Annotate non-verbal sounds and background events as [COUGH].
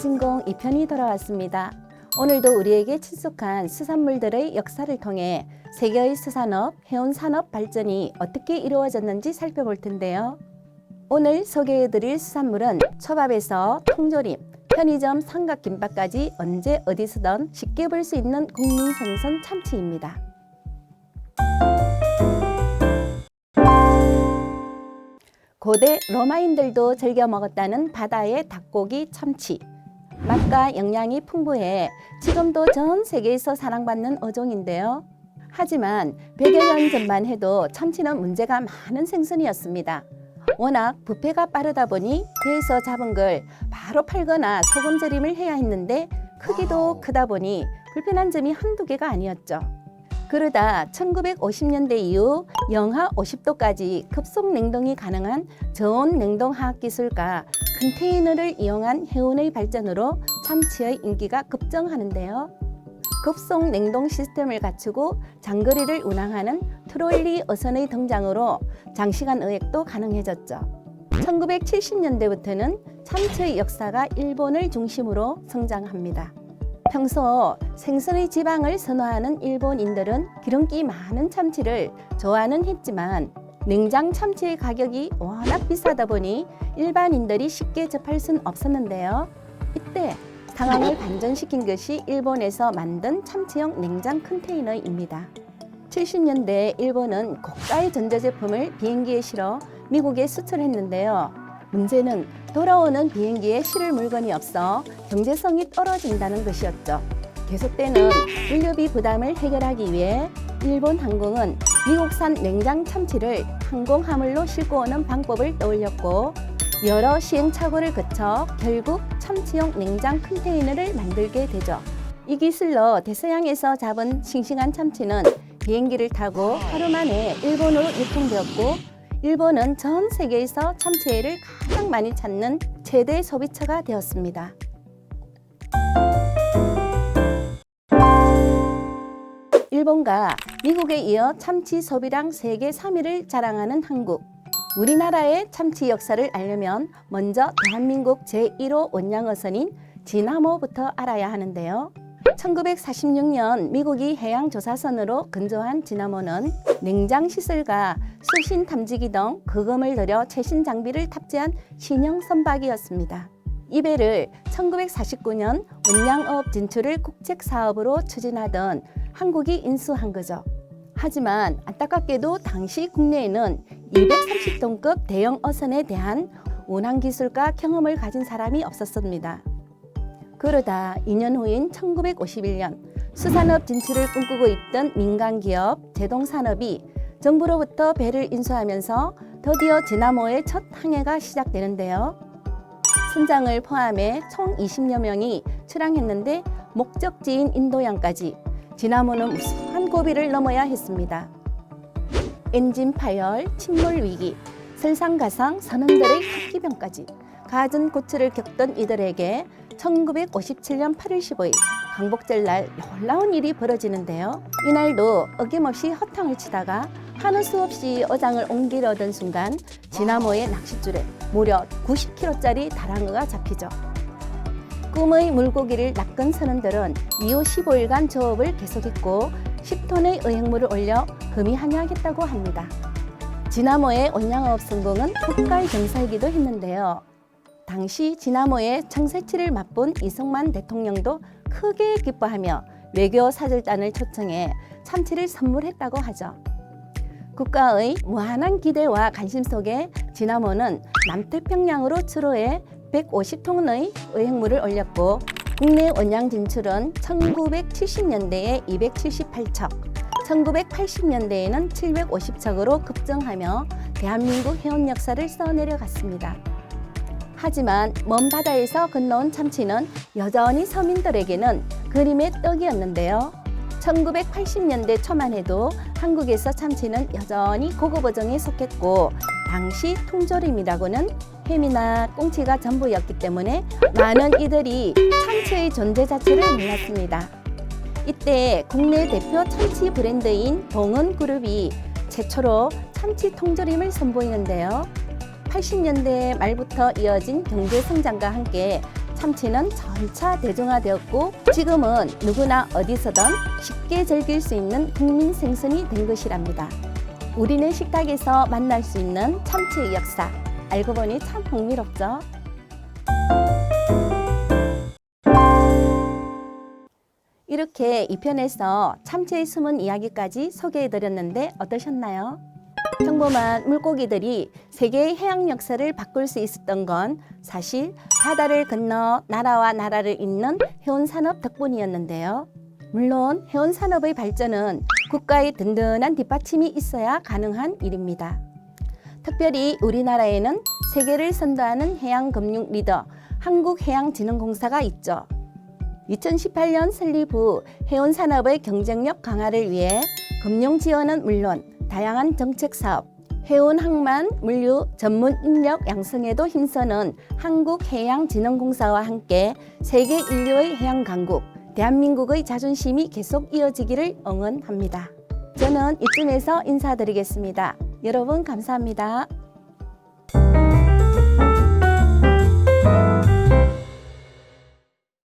대한진공 2편이 돌아왔습니다. 오늘도 우리에게 친숙한 수산물들의 역사를 통해 세계의 수산업, 해운 산업 발전이 어떻게 이루어졌는지 살펴볼 텐데요. 오늘 소개해드릴 수산물은 초밥에서 통조림, 편의점 삼각김밥까지 언제 어디서든 쉽게 볼 수 있는 국민 생선 참치입니다. 고대 로마인들도 즐겨 먹었다는 바다의 닭고기 참치. 맛과 영양이 풍부해 지금도 전 세계에서 사랑받는 어종인데요. 하지만 100여 년 전만 해도 참치는 문제가 많은 생선이었습니다. 워낙 부패가 빠르다 보니 배에서 잡은 걸 바로 팔거나 소금 절임을 해야 했는데 크기도 크다 보니 불편한 점이 한두 개가 아니었죠. 그러다 1950년대 이후 영하 50도까지 급속 냉동이 가능한 저온 냉동 화학 기술과 컨테이너를 이용한 해운의 발전으로 참치의 인기가 급증하는데요. 급속 냉동 시스템을 갖추고 장거리를 운항하는 트롤리 어선의 등장으로 장시간 어획도 가능해졌죠. 1970년대부터는 참치의 역사가 일본을 중심으로 성장합니다. 평소 생선의 지방을 선호하는 일본인들은 기름기 많은 참치를 좋아는 했지만 냉장 참치의 가격이 워낙 비싸다 보니 일반인들이 쉽게 접할 순 없었는데요. 이때 상황을 [LAUGHS] 반전시킨 것이 일본에서 만든 참치용 냉장 컨테이너입니다. 70년대 일본은 고가의 전자제품을 비행기에 실어 미국에 수출했는데요. 문제는 돌아오는 비행기에 실을 물건이 없어 경제성이 떨어진다는 것이었죠. 계속되는 물류비 부담을 해결하기 위해 일본 항공은 미국산 냉장 참치를 항공화물로 싣고 오는 방법을 떠올렸고 여러 시행착오를 거쳐 결국 참치용 냉장 컨테이너를 만들게 되죠. 이 기술로 대서양에서 잡은 싱싱한 참치는 비행기를 타고 하루 만에 일본으로 유통되었고 일본은 전 세계에서 참치회를 가장 많이 찾는 최대 소비처가 되었습니다. 일본과 미국에 이어 참치 소비량 세계 3위를 자랑하는 한국. 우리나라의 참치 역사를 알려면 먼저 대한민국 제1호 원양어선인 진화모부터 알아야 하는데요. 1946년 미국이 해양조사선으로 건조한 진화모는 냉장 시설과 수신 탐지기 등 거금을 들여 최신 장비를 탑재한 신형 선박이었습니다. 이 배를 1949년 원양어업 진출을 국책 사업으로 추진하던 한국이 인수한 거죠. 하지만 안타깝게도 당시 국내에는 230톤급 대형 어선에 대한 운항 기술과 경험을 가진 사람이 없었습니다. 그러다 2년 후인 1951년 수산업 진출을 꿈꾸고 있던 민간 기업 제동산업이 정부로부터 배를 인수하면서 드디어 진화모의 첫 항해가 시작되는데요. 선장을 포함해 총 20여 명이 출항했는데 목적지인 인도양까지 진화모는 무수한 고비를 넘어야 했습니다. 엔진 파열, 침몰 위기, 설상가상, 선원들의 합기병까지 갖은 고초를 겪던 이들에게 1957년 8월 15일 강복절 날 놀라운 일이 벌어지는데요. 이날도 어김없이 허탕을 치다가 하는 수 없이 어장을 옮기려던 순간 진화모의 낚싯줄에 무려 90kg짜리 다랑어가 잡히죠. 꿈의 물고기를 낚은 선원들은 이후 15일간 조업을 계속했고 10톤의 어획물을 올려 금이 항해하겠다고 합니다. 진화모의 온양업 성공은 국가의 경사이기도 했는데요. 당시 진화모의 청새치를 맛본 이승만 대통령도 크게 기뻐하며 외교 사절단을 초청해 참치를 선물했다고 하죠. 국가의 무한한 기대와 관심 속에 진화모는 남태평양으로 출호해 150톤의 어획물을 올렸고 국내 원양 진출은 1970년대에 278척, 1980년대에는 750척으로 급증하며 대한민국 해운 역사를 써내려갔습니다. 하지만 먼 바다에서 건너온 참치는 여전히 서민들에게는 그림의 떡이었는데요. 1980년대 초만 해도 한국에서 참치는 여전히 고급 어종에 속했고 당시 통조림이라고는 햄이나 꽁치가 전부였기 때문에 많은 이들이 참치의 존재 자체를 몰랐습니다. 이때 국내 대표 참치 브랜드인 동은그룹이 최초로 참치 통조림을 선보이는데요. 80년대 말부터 이어진 경제 성장과 함께 참치는 점차 대중화되었고 지금은 누구나 어디서든 쉽게 즐길 수 있는 국민 생선이 된 것이랍니다. 우리네 식탁에서 만날 수 있는 참치의 역사 알고 보니 참 흥미롭죠. 이렇게 이 편에서 참치의 숨은 이야기까지 소개해드렸는데 어떠셨나요? 평범한 물고기들이 세계의 해양 역사를 바꿀 수 있었던 건 사실 바다를 건너 나라와 나라를 잇는 해운 산업 덕분이었는데요. 물론 해운 산업의 발전은 국가의 든든한 뒷받침이 있어야 가능한 일입니다. 특별히 우리나라에는 세계를 선도하는 해양 금융 리더 한국해양진흥공사가 있죠. 2018년 설립 후 해운 산업의 경쟁력 강화를 위해 금융 지원은 물론 다양한 정책 사업, 해운 항만 물류 전문 인력 양성에도 힘쓰는 한국해양진흥공사와 함께 세계 인류의 해양 강국 대한민국의 자존심이 계속 이어지기를 응원합니다. 저는 이쯤에서 인사드리겠습니다. 여러분 감사합니다.